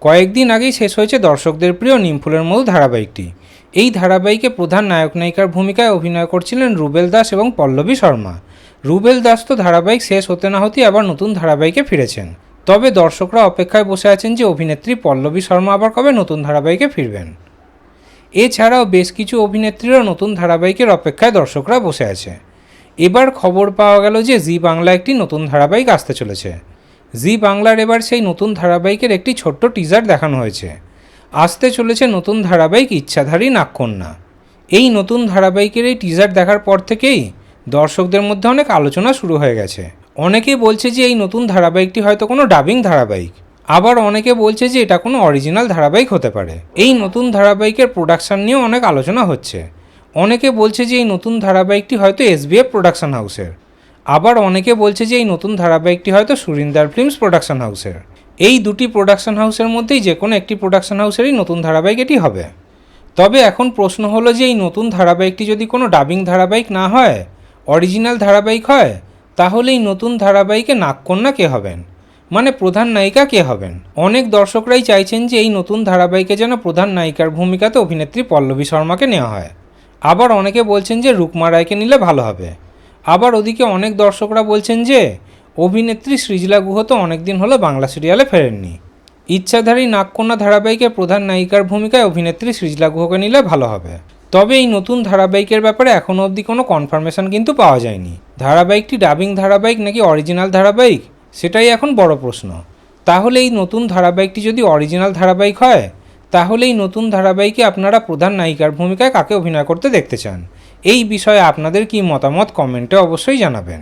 কয়েকদিন আগেই শেষ হয়েছে দর্শকদের প্রিয় নিমফুলের মধু ধারাবাহিকটি। এই ধারাবাহিকে প্রধান নায়ক নায়িকার ভূমিকায় অভিনয় করছিলেন রুবেল দাস এবং পল্লবী শর্মা। রুবেল দাস তো ধারাবাহিক শেষ হতে না হতেই আবার নতুন ধারাবাহিকে ফিরেছেন। তবে দর্শকরা অপেক্ষায় বসে আছেন যে অভিনেত্রী পল্লবী শর্মা আবার কবে নতুন ধারাবাহিকে ফিরবেন। এছাড়াও বেশ কিছু অভিনেত্রীরও নতুন ধারাবাহিকের অপেক্ষায় দর্শকরা বসে আছে। এবার খবর পাওয়া গেল যে জি বাংলা একটি নতুন ধারাবাহিক আসতে চলেছে। জি বাংলার এবার সেই নতুন ধারাবাহিকের একটি ছোট্ট টিজার দেখানো হয়েছে। আসতে চলেছে নতুন ধারাবাহিক ইচ্ছাধারী নাগকন্যা। এই নতুন ধারাবাহিকের এই টিজার দেখার পর থেকেই দর্শকদের মধ্যে অনেক আলোচনা শুরু হয়ে গেছে। অনেকে বলছে যে এই নতুন ধারাবাহিকটি হয়তো কোনো ডাবিং ধারাবাহিক। আবার অনেকে বলছে যে এটা কোনো অরিজিনাল ধারাবাহিক হতে পারে। এই নতুন ধারাবাহিকের প্রোডাকশন নিয়েও অনেক আলোচনা হচ্ছে। অনেকে বলছে যে এই নতুন ধারাবাহিকটি হয়তো এসবিএফ প্রোডাকশন হাউসের আবার অনেকে বলছে যে এই নতুন ধারাবাহিকটি হয়তো সুরিন্দার ফিল্মস প্রোডাকশন হাউসের। এই দুটি প্রোডাকশন হাউসের মধ্যেই যে কোনো একটি প্রোডাকশন হাউসেরই নতুন ধারাবাহিক এটি হবে। তবে এখন প্রশ্ন হলো যে এই নতুন ধারাবাহিকটি যদি কোনো ডাবিং ধারাবাহিক না হয়, অরিজিনাল ধারাবাহিক হয়, তাহলে এই নতুন ধারাবাহিকে নাগকন্যা কে হবেন? মানে প্রধান নায়িকা কে হবেন? অনেক দর্শকরাই চাইছেন যে এই নতুন ধারাবাহিকে যেন প্রধান নায়িকার ভূমিকাতে অভিনেত্রী পল্লবী শর্মাকে নেওয়া হয়। আবার অনেকে বলছেন যে রুকমা রায়কে নিলে ভালো হবে। আবার ওদিকে অনেক দর্শকরা বলছেন যে, অভিনেত্রী সৃজলা গুহ তো অনেকদিন হলো বাংলা সিরিয়ালে ফেরেননি। ইচ্ছাধারী নাগকন্যা ধারাবাহিকের প্রধান নায়িকার ভূমিকায় অভিনেত্রী সৃজলা গুহকে নিলে ভালো হবে। তবে এই নতুন ধারাবাহিকের ব্যাপারে এখনও অবধি কোনো কনফার্মেশন কিন্তু পাওয়া যায়নি। ধারাবাহিকটি ডাবিং ধারাবাহিক নাকি অরিজিনাল ধারাবাহিক, সেটাই এখন বড় প্রশ্ন। তাহলে এই নতুন ধারাবাহিকটি যদি অরিজিনাল ধারাবাহিক হয়, তাহলে এই নতুন ধারাবাহিকে আপনারা প্রধান নায়িকার ভূমিকায় কাকে অভিনয় করতে দেখতে চান? এই বিষয়ে আপনাদের কি মতামত কমেন্টে অবশ্যই জানাবেন।